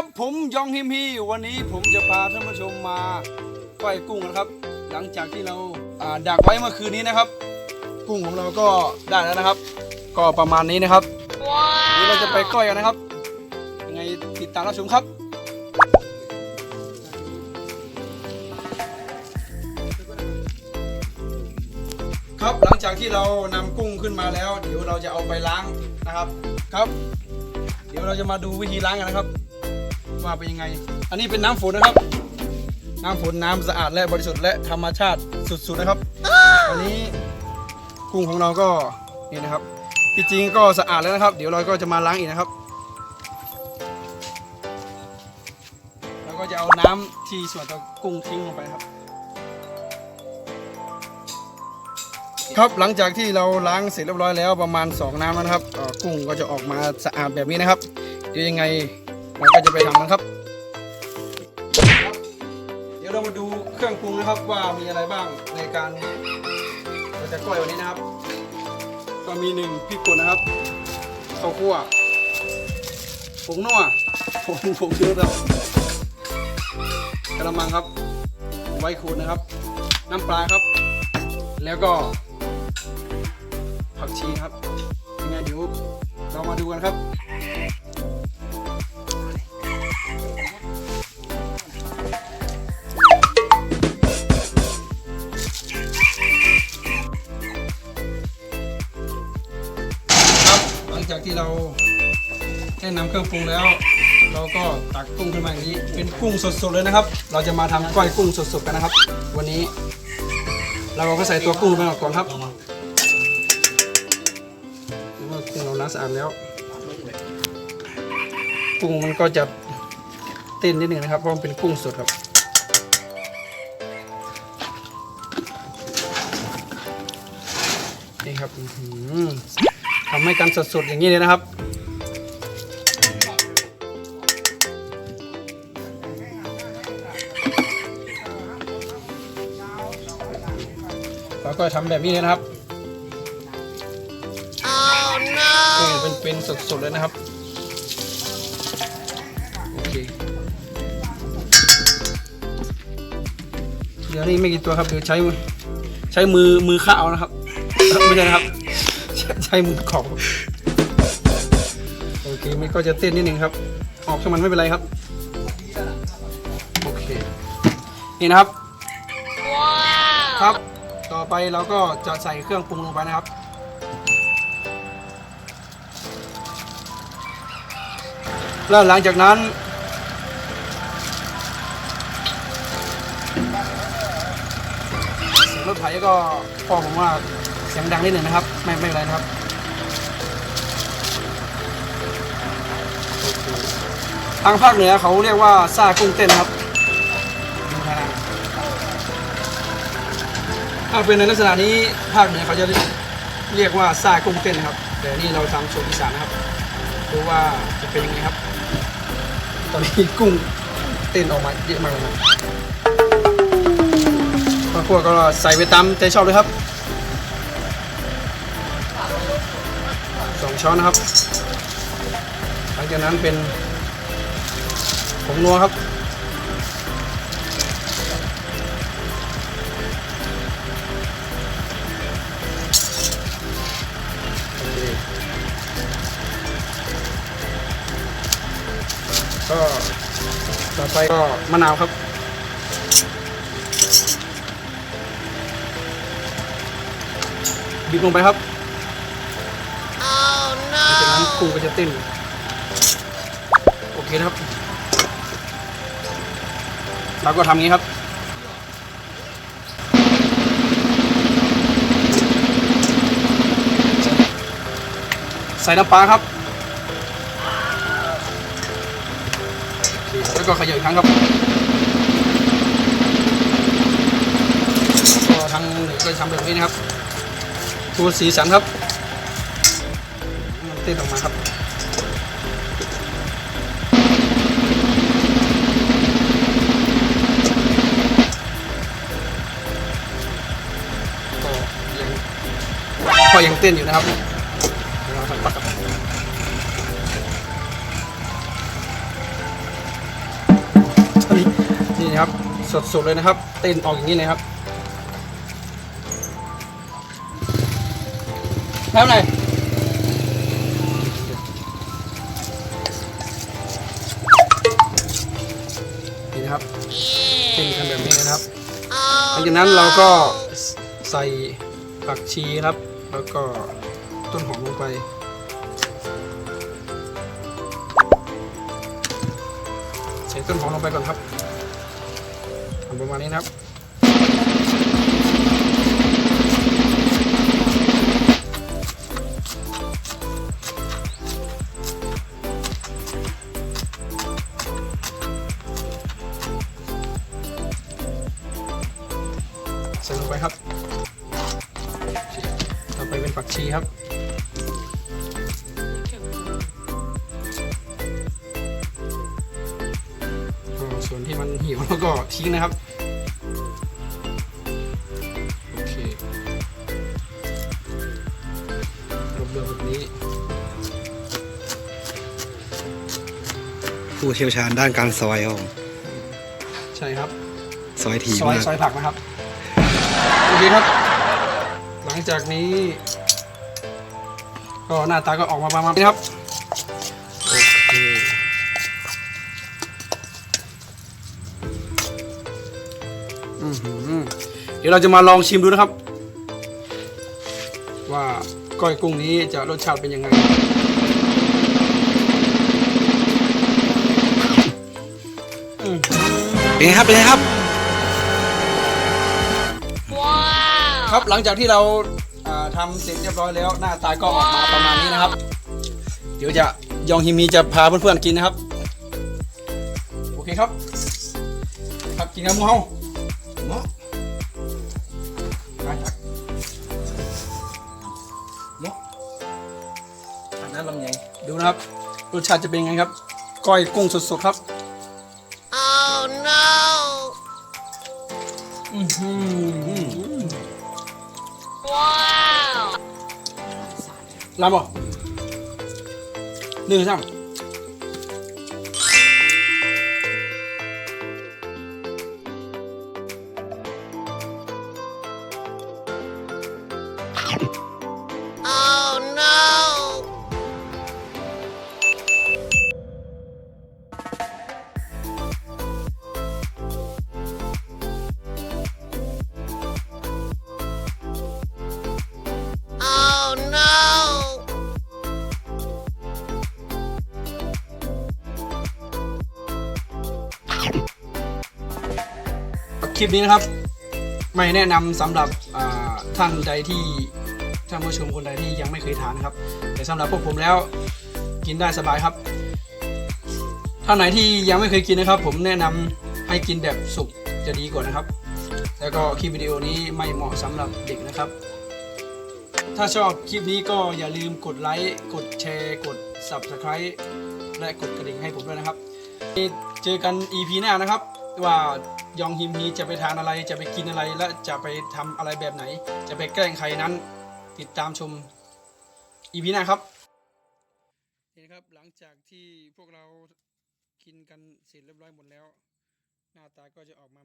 ครับผมยองฮิมฮีวันนี้ผมจะพาท่านผู้ชมมาก้อยกุ้งนะครับ หลังจากที่เราดักไว้เมื่อคืนนี้นะครับ กุ้งของเราก็ได้แล้วนะครับ ก็ประมาณนี้นะครับนี่เราจะไปก้อยกันนะครับยังไงติดตามรับชมครับครับหลังจากที่เรานำกุ้งขึ้นมาแล้ว เดี๋ยวเราจะเอาไปล้างนะครับครับ เดี๋ยวเราจะมาดูวิธีล้างกันนะครับ ว่าเป็นยังไง อันนี้เป็นน้ำฝนนะครับ น้ำฝนน้ำสะอาดและบริสุทธิ์และธรรมชาติสุดๆนะครับอันนี้กุ้งของเราก็นี่นะครับที่จริงก็สะอาดแล้วนะครับ เดี๋ยวเราก็จะมาล้างอีกนะครับแล้วก็จะเอาน้ำที่ส่วนตัวกุ้งทิ้งลงไปครับ ครับหลังจากที่เราล้างเสร็จเรียบร้อยแล้วประมาณ 2 น้ำแล้วนะครับเอ่อกุ้งก็จะออกมาสะอาดแบบนี้นะครับเดี๋ยวยังไง เราก็จะไปทำนะครับ เดี๋ยวเรามาดูเครื่องปรุงนะครับว่ามีอะไรบ้างในการเราจะก้อยวันนี้นะครับ ก็มีหนึ่งพริกป่นนะครับข้าวคั่วผงนัวผงผงชูรสครับกระมังครับไว้ขูดนะครับ น้ำปลาครับ แล้วก็ผักชีครับยังไงเดี๋ยวเรามาดูกันครับ จากที่เราได้นำเครื่องปรุงแล้ว เราก็ตักกุ้งขึ้นมาอย่างนี้ เป็นกุ้งสดๆเลยนะครับ เราจะมาทำก้อยกุ้งสดๆกันนะครับ วันนี้ เราก็ใส่ตัวกุ้งไปก่อนครับเมื่อกุ้งเราล้างสะอาดแล้วกุ้งมันก็จะเต้นนิดหนึ่งนะครับเพราะมันเป็นกุ้งสดครับนี่ครับอื้อหือ ทำให้กันสดๆอย่างนี้เลยนะครับ แล้วก็ทำแบบนี้เลยนะครับโอ้เป็นเป็นสดๆเลยนะครับโอเคเดี๋ยวนี้ไม่กี่ตัวครับเดี๋ยวใช้มือใช้มือมือข้าวนะครับ ไม่ใช่นะครับ ใช้ใช้มือขอบครับโอเคมันก็จะเต้นนิดนึงครับ ออกช่างมันไม่เป็นไรครับ โอเค นี่นะครับ ครับ ต่อไปเราก็จะใส่เครื่องปรุงลงไปนะครับ แล้วหลังจากนั้นเสียงรถไถก็พ่อผมว่า เสียงดังนิดหนึ่งนะครับ ไม่ไม่เป็นไรนะครับทางภาคเหนือเขาเรียกว่าซากุ้งเต้นครับดูทางถ้าเป็นในลักษณะนี้ภาคเหนือเขาจะเรียกว่าซากุ้งเต้นครับ แต่นี่เราทำสูตรอีสานนะครับดูว่าจะเป็นยังไงครับ ตอนนี้กุ้งเต้นออกมาเยอะมากเลยนะข้าวคั่วก็ใส่ไปตามใจชอบเลยครับ สองช้อนนะครับ หลังจากนั้นเป็นผงนัวครับ ก็ต่อไปก็มะนาวครับบีบลงไปครับ นั้นกุ้งก็จะเต้น โอเคนะครับ เราก็ทำงี้ครับใส่น้ำปลาครับ แล้วก็ขยำอีกครั้งครับก็ทางเหนือก็ทำแบบนี้นะครับตัวสีสันครับ มันเต้นออกมาครับก็ยังก็ยังเต้นอยู่นะครับเราทำปักกับครับสดๆเลยนะครับ เต้นออกอย่างนี้เลยครับแล้วไห จากนั้นเราก็ใส่ผักชีครับ แล้วก็ต้นหอมลงไป ใส่ต้นหอมลงไปก่อนครับประมาณนี้นะครับ ใส่ลงไปครับ ต่อไปเป็นผักชีครับอ่าส่วนที่มันเหี่ยวแล้วก็ทิ้งนะครับโอเครวบรวมแบบนี้ ผู้เชี่ยวชาญด้านการซอยครับผมใช่ครับ ซอยถี่ซอยมาก ซอยผักนะครับ โอเคครับ หลังจากนี้ ก็หน้าตาก็ออกมาประมาณนี้ครับโอเคเดี๋ยวเราจะมาลองชิมดูนะครับ ว่าก้อยกุ้งนี้จะรสชาติเป็นยังไงเป็นไงครับเป็นไงครับ ครับหลังจากที่เราอ่าทำเสร็จเรียบร้อยแล้ว หน้าตาก็ออกมาประมาณนี้นะครับ เดี๋ยวจะยองฮิมีจะพาเพื่อนๆกินนะครับ โอเคครับ ครับกินกับหมูเฮาเนาะไปครับเนาะอันนั้นลำไยดูนะครับรสชาติจะเป็นยังไงครับ ก้อยกุ้งสดๆครับ Oh no! อือหือ ลำบ่หนึ่ คลิปนี้นะครับ ไม่แนะนำสำหรับท่านใดที่ท่านผู้ชมคนใดที่ยังไม่เคยทานนะครับ แต่สำหรับพวกผมแล้วกินได้สบายครับท่านไหนที่ยังไม่เคยกินนะครับ ผมแนะนำให้กินแบบสุกจะดีกว่านะครับ แล้วก็คลิปวิดีโอนี้ไม่เหมาะสำหรับเด็กนะครับ ถ้าชอบคลิปนี้ก็อย่าลืมกดไลค์กดแชร์ กด Subscribe และกดกระดิ่งให้ผมด้วยนะครับ เจอกัน EP หน้านะครับ ว่ายองฮิมฮีจะไปทานอะไรจะไปกินอะไรและจะไปทำอะไรแบบไหน จะไปแกล้งใครนั้น ติดตามชมอีพีหน้าครับนี่ครับหลังจากที่พวกเรากินกันเสร็จเรียบร้อยหมดแล้ว หน้าตาก็จะออกมา